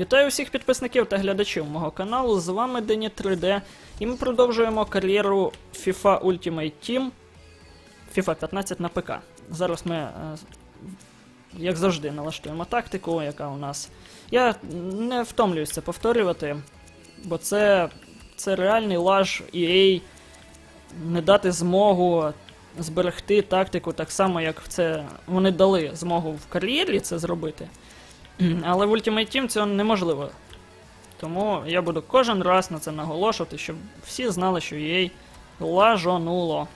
Вітаю всіх підписників та глядачів мого каналу. З вами Дені 3D, і ми продовжуємо кар'єру FIFA Ultimate Team FIFA 15 на ПК. Зараз ми, е, як завжди, налаштуємо тактику, яка у нас. Я не втомлююсь це повторювати, бо це, це реальний лаж EA не дати змогу зберегти тактику так само, як це вони дали змогу в кар'єрі це зробити. Але в Ultimate Team цього неможливо. Тому я буду кожен раз на це наголошувати, щоб всі знали, що їй лажонуло.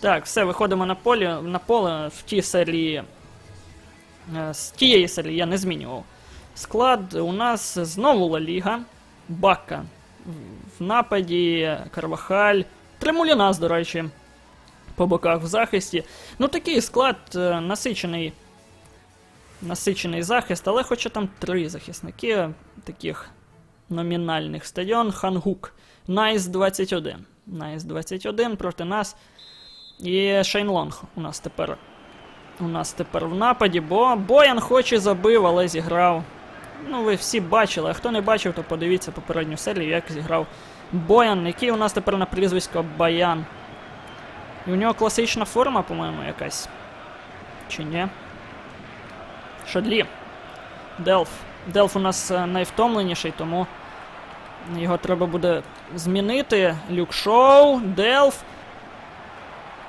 Так, все, виходимо на полі, на поле в тій серії. е, З тієї серії я не змінював. Склад у нас знову Ла Ліга, Бакка. В- В нападі Карвахаль. Тремулінас, до речі, по боках в захисті. Ну, такий склад е, насичений насичений захист, але хоча там три захисники таких номінальних стадіон Хангук. Найс 21. Найс 21 проти нас. І Шейн Лонг у нас тепер. У нас тепер в нападі, бо Боян хоч і забив, але зіграв. Ну, ви всі бачили, а хто не бачив, то подивіться попередню серію, як зіграв Боян, який у нас тепер на прізвисько Баян. І у нього класична форма, по-моєму, якась. Чи ні? Шадлі. Делф. Делф у нас е, найвтомленіший, тому його треба буде змінити. Люк Шоу, Делф.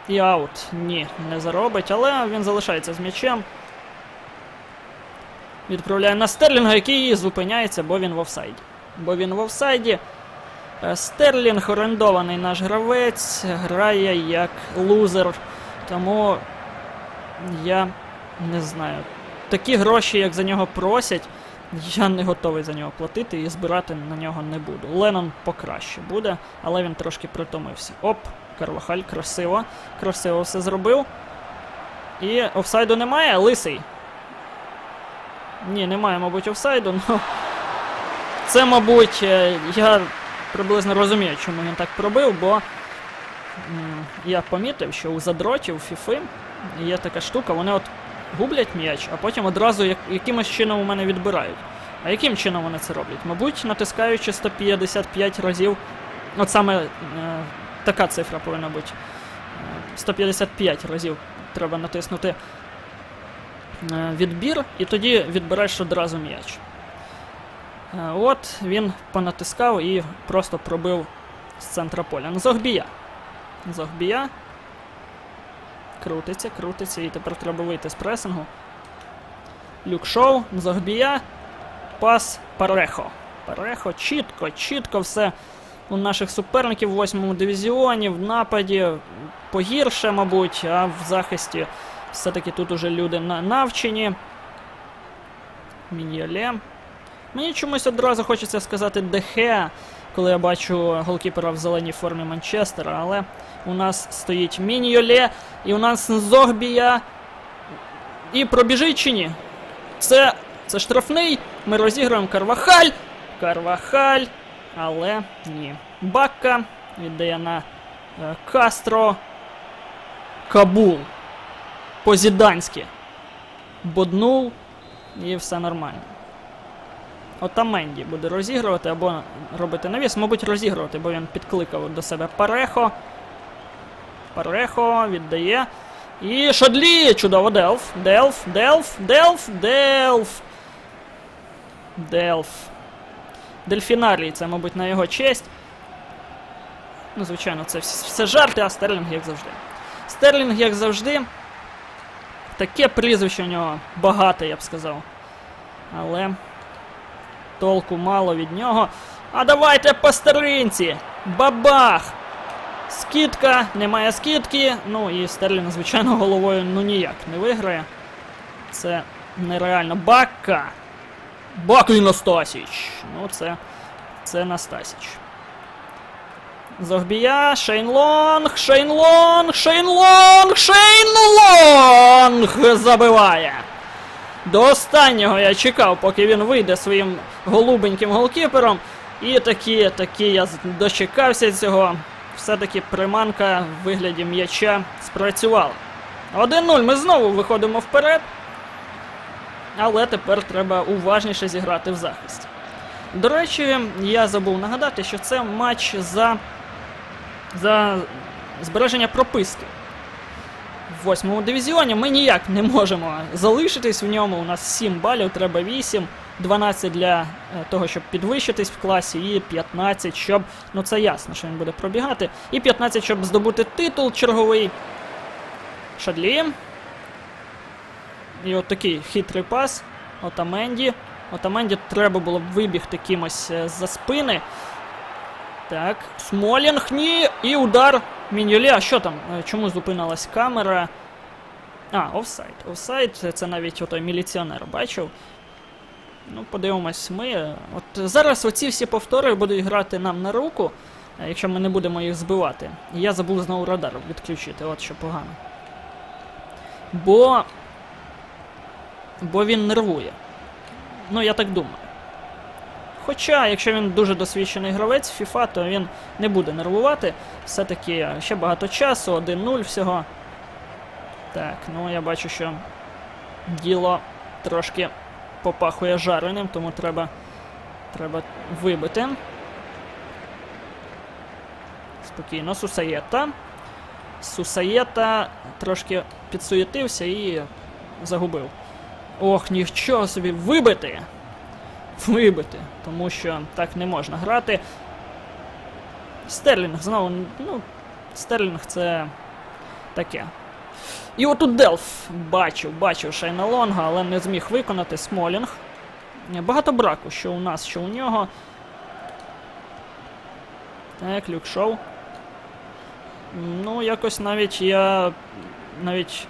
І аут. Ні, не заробить, але він залишається з м'ячем. Відправляє на Стерлінга, який зупиняється, бо він в офсайді. Бо він в офсайді. Е, Стерлінг орендований наш гравець, грає як лузер. Тому я не знаю. Такі гроші, як за нього просять, я не готовий за нього платити і збирати на нього не буду. Леннон покраще буде, але він трошки притомився. Оп, Карвахаль, красиво. Красиво все зробив. І офсайду немає, лисий. Ні, немає, мабуть, офсайду, ну. Це, мабуть, е, я приблизно розумію, чому він так пробив, бо я помітив, що у задротів Фіфи є така штука, вони от гублять м'яч, а потім одразу як, якимось чином у мене відбирають. А яким чином вони це роблять? Мабуть, натискаючи 155 разів. От саме е, така цифра повинна бути. Е, 155 разів треба натиснути е, відбір, і тоді відбираєш одразу м'яч. Е, От він понатискав і просто пробив з центра поля. Ну, Зогбія. Зогбія. Крутиться, крутиться, і тепер треба вийти з пресингу. Люк Шоу, Зогбія. Пас Парехо. Парехо чітко, чітко все у наших суперників в восьмому дивізіоні, в нападі погірше, мабуть, а в захисті все-таки тут уже люди на- навчені. Міньоле. Мені чомусь одразу хочеться сказати Дехе, коли я бачу голкіпера в зеленій формі Манчестера, але у нас стоїть Міньоле, і у нас Зогбія. І пробіжить чи ні? Це, це штрафний. Ми розіграємо Карвахаль. Карвахаль. Але ні. Бакка віддає на е, Кастро. Кабул. По-зіданськи. Боднув. І все нормально. Отаменді буде розігрувати або робити навіс, мабуть, розігрувати, бо він підкликав до себе Парехо. Парехо віддає. І Шадлі! Чудово, Делф. Делф, Делф, Делф, Делф. Делф. Дельфінарій, це, мабуть, на його честь. Ну, звичайно, це все жарти, а Стерлінг, як завжди. Стерлінг, як завжди. Таке прізвище у нього багате, я б сказав. Але толку мало від нього. А давайте по старинці! Бабах! Скидка, немає скидки. Ну і Стерлінг, звичайно, головою ну ніяк не виграє. Це нереально. Бакка! Баклі Настасіч! Ну, це. Це Настасіч. Зогбія, Шейнлонг, Шейнлонг, Шейнлонг, Шейнлонг забиває. До останнього я чекав, поки він вийде своїм голубеньким голкіпером. І таки, таки я дочекався цього. Все-таки приманка в вигляді м'яча спрацювала. 1-0. Ми знову виходимо вперед. але тепер треба уважніше зіграти в захисті. До речі, я забув нагадати, що це матч за, за збереження прописки. В восьмому дивізіоні ми ніяк не можемо залишитись в ньому. У нас 7 балів, треба 8, 12 для е, того, щоб підвищитись в класі, і 15, щоб. Ну це ясно, що він буде пробігати. І 15, щоб здобути титул черговий. Шадлі. І от такий хитрий пас. Отаменді. Отаменді треба було б вибігти кимось е, з-за спини. Так, Смолінг, ні, і удар Міньолі. А що там? Е, Чому зупинилась камера? А, офсайд. Офсайд, це- навіть отой міліціонер бачив. Ну, подивимось ми. От зараз оці всі повтори будуть грати нам на руку, е, якщо ми не будемо їх збивати. Я забув знову радар відключити, от що погано. Бо. Бо він нервує. Ну, я так думаю. Хоча, якщо він дуже досвідчений гравець FIFA, то він не буде нервувати. Все-таки ще багато часу, 1-0 всього. Так, ну я бачу, що діло трошки попахує жареним, тому треба, треба вибити. Спокійно, Сусаєта. Сусаєта трошки підсуєтився і загубив. Ох, нічого собі вибити! Вибити, тому що так не можна грати. Стерлінг знову, ну, Стерлінг це таке. І отут Делф бачив, бачив Шайна Лонга, але не зміг виконати Смолінг. Багато браку, що у нас, що у нього. Так, люк шоу. Ну, якось навіть я навіть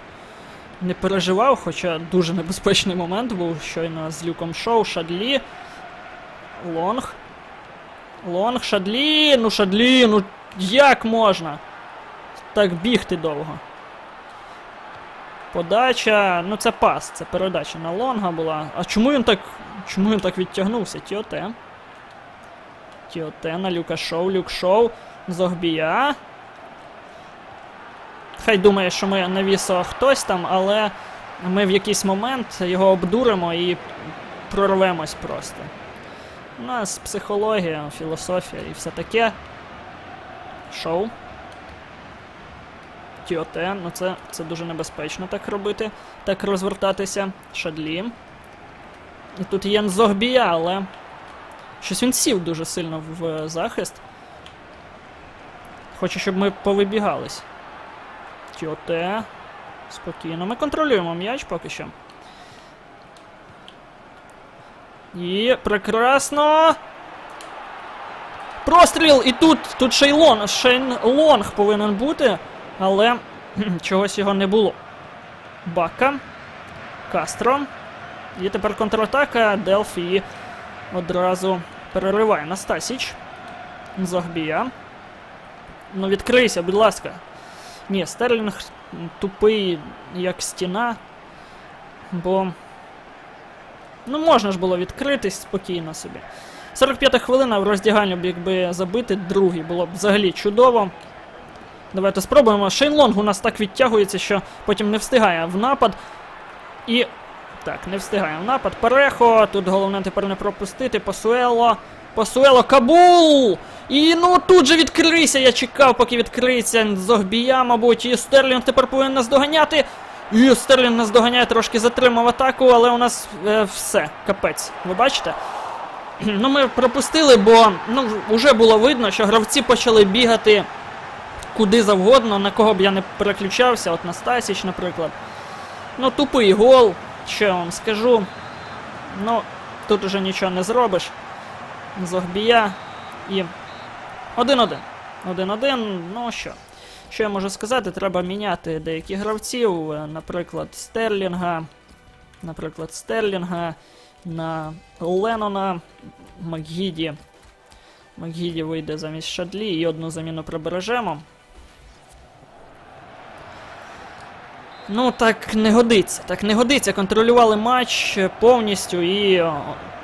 не переживав, хоча дуже небезпечний момент був щойно з люком шоу, Шадлі. Лонг. Лонг, Шадлі, ну Шадлі, ну як можна? Так бігти довго. Подача, ну це пас, це передача на Лонга була. А чому він так. Чому він так відтягнувся? Тіоте. Тіоте на Люка Шоу, Люк Шоу. Зогбія. Хай думає, що ми навісо хтось там, але ми в якийсь момент його обдуримо і прорвемось просто. У нас психологія, філософія і все таке. Шоу. Тіоте, ну це, це дуже небезпечно так робити, так розвертатися. Шадлі. І тут Єн Зогбія, але. Щось він сів дуже сильно в захист. Хоче, щоб ми повибігались. Тіоте. Спокійно. Ми контролюємо м'яч поки що. І прекрасно. Простріл! І тут тут Шейлон. Шейн Лонг повинен бути, але чогось його не було. Бака. Кастро. І тепер контратака. Делфі одразу перериває Настасіч. Загбія. Ну, відкрийся, будь ласка. Ні, Стерлінг тупий, як стіна. Бо. Ну, можна ж було відкритись спокійно собі. 45 хвилина в роздягальню, якби забити другий, було б взагалі чудово. Давайте спробуємо. Шейн Лонг у нас так відтягується, що потім не встигає в напад. І. Так, не встигає в напад. Перехо. Тут головне тепер не пропустити. Посуело. Посуело. Кабул! І ну тут же відкрийся. Я чекав, поки відкриється. Зогбія, мабуть. І Стерлінг тепер повинен нас доганяти. І Стерлінг нас доганяє, трошки затримав атаку, але у нас е, все, капець. Ви бачите? Ну, ми пропустили, бо ну, вже було видно, що гравці почали бігати куди завгодно, на кого б я не переключався, от на Стасіч, наприклад. Ну, тупий гол, що я вам скажу. Ну, тут уже нічого не зробиш. Зогбія і 1-1. 1-1, ну що. Що я можу сказати? Треба міняти деякі гравців, наприклад, Стерлінга. Наприклад, Стерлінга на Леннона, Макгіді. Макгіді вийде замість Шадлі і одну заміну прибережемо. Ну, так не годиться. Так не годиться. Контролювали матч повністю і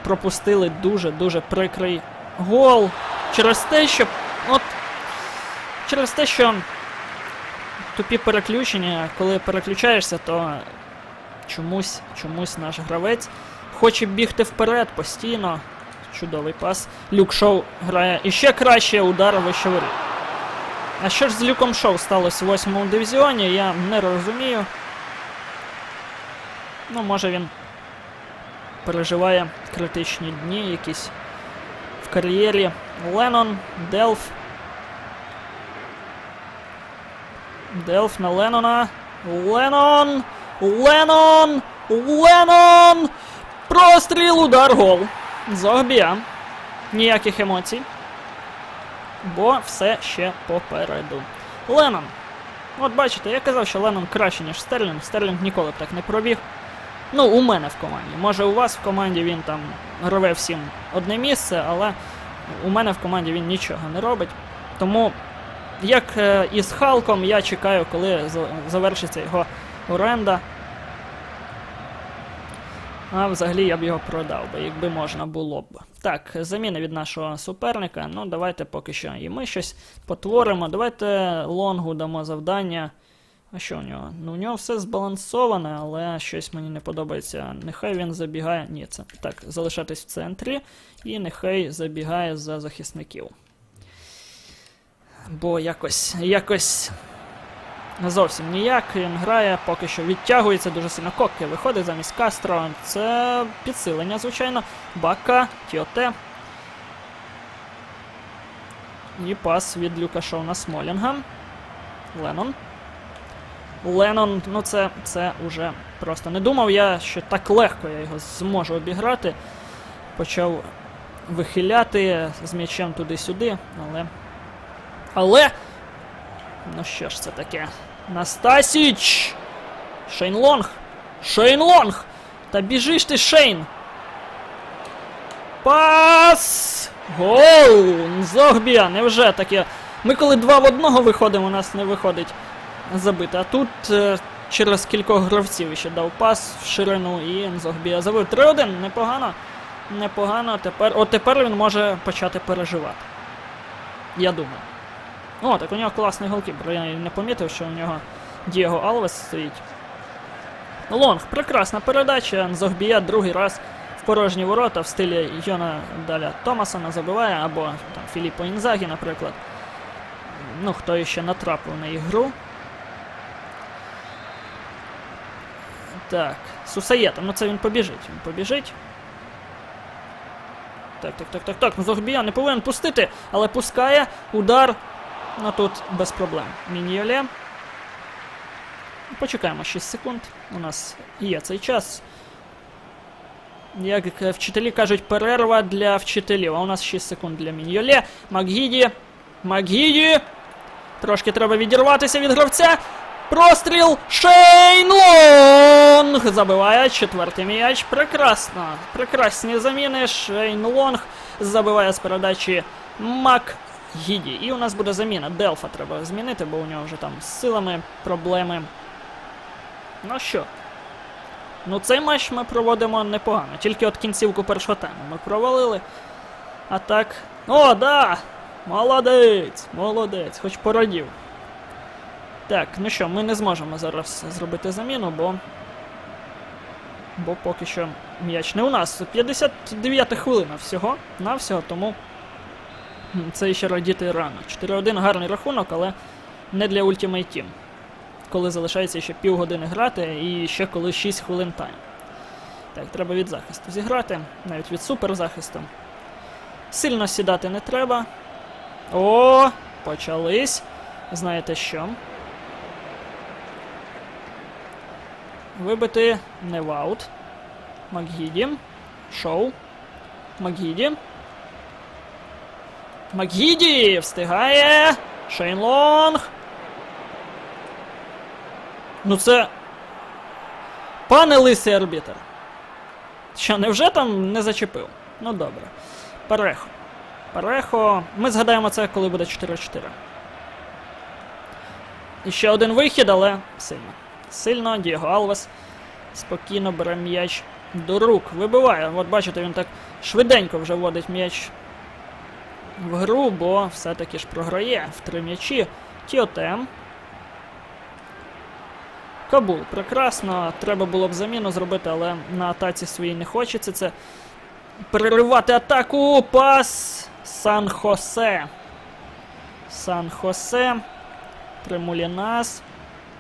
пропустили дуже-дуже прикрий гол. Через те, що. От. Через те, що тупі переключення, коли переключаєшся, то чомусь, чомусь наш гравець хоче бігти вперед постійно. Чудовий пас. Люк Шоу грає іще краще удар вище воріт. А що ж з Люком Шоу сталося в восьмому дивізіоні, я не розумію. Ну, може він переживає критичні дні якісь в кар'єрі. Леннон, Делф. Делф на Леннона. Леннон! Леннон! Леннон! Простріл, удар, гол. Зогбія. Ніяких емоцій. Бо все ще попереду. Леннон. От бачите, я казав, що Леннон краще, ніж Стерлінг. Стерлінг ніколи б так не пробіг. Ну, у мене в команді. Може, у вас в команді він там рве всім одне місце, але у мене в команді він нічого не робить. Тому, як е, і з Халком, я чекаю, коли завершиться його оренда. А взагалі я б його продав би, якби можна було б. Так, заміни від нашого суперника. Ну, давайте поки що і ми щось потворимо. Давайте лонгу дамо завдання. А що у нього? Ну, у нього все збалансоване, але щось мені не подобається. Нехай він забігає. Ні, це так, залишатись в центрі, і нехай забігає за захисників. Бо якось, якось зовсім ніяк. Він грає, поки що відтягується дуже сильно. Кокке виходить замість Кастро. Це підсилення, звичайно. Бака, Тіоте. І пас від Люка Шоу на Смолінга. Леннон. Леннон, ну це, це уже просто не думав я, що так легко я його зможу обіграти. Почав вихиляти з м'ячем туди-сюди, але. Але. Ну що ж це таке? Настасіч! Шейн Лонг! Шейн Лонг! Та біжиш ти, Шейн! Пас! Гол! Зогбія! Невже таке? Ми коли два в одного виходимо, у нас не виходить забити. А тут е, через кількох гравців ще дав пас в ширину і Нзогбія забив. 3-1, непогано. Непогано. Тепер, от тепер він може почати переживати. Я думаю. О, так у нього класний голкіпер. Я не помітив, що у нього Дієго Алвес стоїть. Лонг, прекрасна передача. Нзогбія другий раз в порожні ворота в стилі Йона Даля Томасона забиває, або там Філіппо Інзагі, наприклад. Ну, хто ще натрапив на ігру. Так, Сусаєта, ну це він побіжить. Він побіжить. Так, так, так, так, так. Ну Зогбія не повинен пустити, але пускає. Удар. Ну тут без проблем. Міньоле. Почекаємо 6 секунд. У нас є цей час. Як вчителі кажуть, перерва для вчителів. А у нас 6 секунд для Міньоле. Макгіді. Макгіді. Трошки треба відірватися від гравця. Простріл Шейн Лонг забиває четвертий м'яч. Прекрасно. Прекрасні заміни. Шейн Лонг забиває з передачі Мак Гіді. І у нас буде заміна. Делфа треба змінити, бо у нього вже там з силами проблеми. Ну що? Ну, цей матч ми проводимо непогано. Тільки от кінцівку першого тайму ми провалили. А так. О, да! Молодець! Молодець, хоч порадів. Так, ну що, ми не зможемо зараз зробити заміну, бо. Бо поки що м'яч не у нас. 59 хвилина всього, на всього, тому це ще радіти рано. 4-1 гарний рахунок, але не для Ultimate Team. Коли залишається ще півгодини грати і ще коли 6 хвилин тайм. Так, треба від захисту зіграти, навіть від суперзахисту. Сильно сідати не треба. О, почались. Знаєте що? Вибити не в. Макгіді. Шоу. Макгіді. Макгіді! Встигає! Шейн Лонг. Ну це. Пане лисий арбітер. Що, невже там не зачепив? Ну добре. Парехо. Парехо. Ми згадаємо це, коли буде 4-4. І ще один вихід, але сильно. Сильно Дієго Алвес спокійно бере м'яч до рук. Вибиває. От бачите, він так швиденько вже вводить м'яч в гру, бо все-таки ж програє в три м'ячі. Тіотем. Кабул, прекрасно. Треба було б заміну зробити, але на атаці своїй не хочеться це. Переривати атаку. Пас. Сан-Хосе. Сан-Хосе. Тремулінас.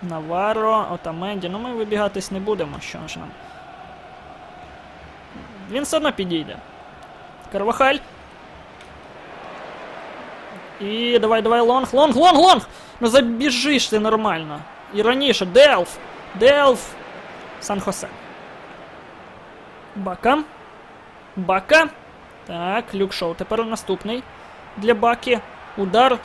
Наваро, Отаменді. Ну ми вибігатись не будемо, що ж нам. Він все одно підійде. Карвахаль. І давай, давай, лонг, лонг, лонг, лонг! Ну забіжиш ти нормально. І раніше. Делф! Делф! Сан-Хосе. Бака. Бака. Так, люк шоу. Тепер наступний. Для Баки. Удар.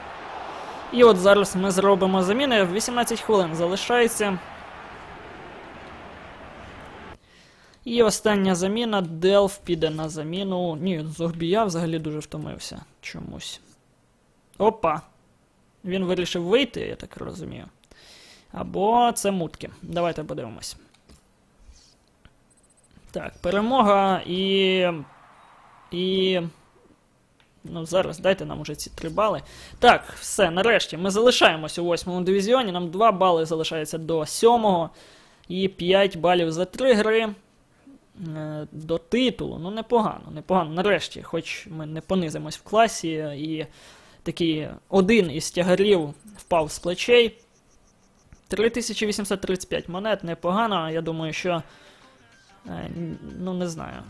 І от зараз ми зробимо заміни. 18 хвилин залишається. І остання заміна. Делф піде на заміну. Ні, Зогбія взагалі дуже втомився. Чомусь. Опа. Він вирішив вийти, я так розумію. Або це мутки. Давайте подивимось. Так, перемога і. І. Ну, зараз дайте нам уже ці три бали. Так, все, нарешті. Ми залишаємося у восьмому дивізіоні. Нам 2 бали залишається до сьомого. І 5 балів за 3 гри. Е, До титулу. Ну, непогано, непогано. Нарешті, хоч ми не понизимось в класі, і такий один із тягарів впав з плечей. 3835 монет непогано. Я думаю, що. е, Ну, не знаю.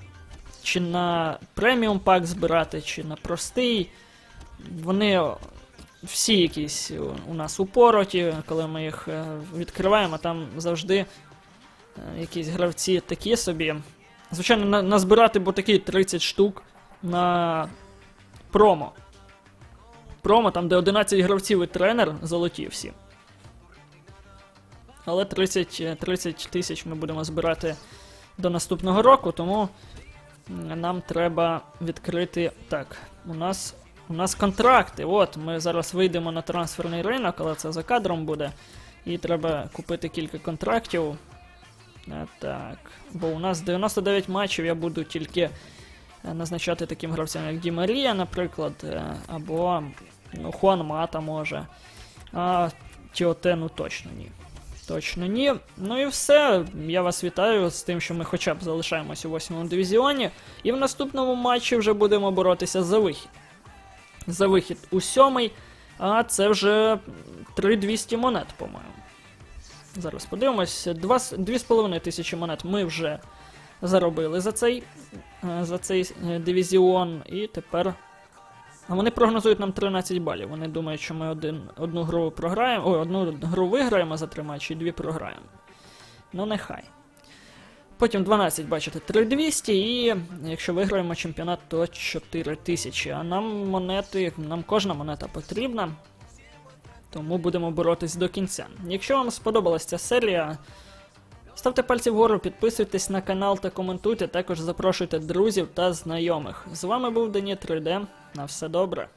Чи на преміум пак збирати, чи на простий. Вони всі якісь у нас упороті, коли ми їх е, відкриваємо, там завжди е, якісь гравці такі собі. Звичайно, назбирати бо такі 30 штук на промо. Промо, там, де 11 гравців і тренер, золоті всі. Але 30 е, 30 тисяч ми будемо збирати до наступного року, тому нам треба відкрити. Так, у нас у нас контракти. От, ми зараз вийдемо на трансферний ринок, але це за кадром буде. І треба купити кілька контрактів. Е, Так. Бо у нас 99 матчів, я буду тільки е, назначати таким гравцям, як Ді Марія, наприклад, е, або ну, Хуан Мата може. А Тіоте, ну точно ні. Точно ні. Ну і все. Я вас вітаю з тим, що ми хоча б залишаємось у восьмому дивізіоні. І в наступному матчі вже будемо боротися за вихід. За вихід у сьомий. А це вже 3200 монет, по-моєму. Зараз подивимось. 2,5 тисячі монет ми вже заробили за цей, е, за цей е, дивізіон. І тепер. Вони прогнозують нам 13 балів. Вони думають, що ми один, одну гру програємо. Ой, одну гру виграємо за три матчі і дві програємо. Ну, нехай. Потім 12, бачите, 3200, і якщо виграємо чемпіонат, то 4000. А нам монети, нам кожна монета потрібна. Тому будемо боротись до кінця. Якщо вам сподобалася ця серія, ставте пальці вгору, підписуйтесь на канал та коментуйте. Також запрошуйте друзів та знайомих. З вами був Дені 3D. На все добре.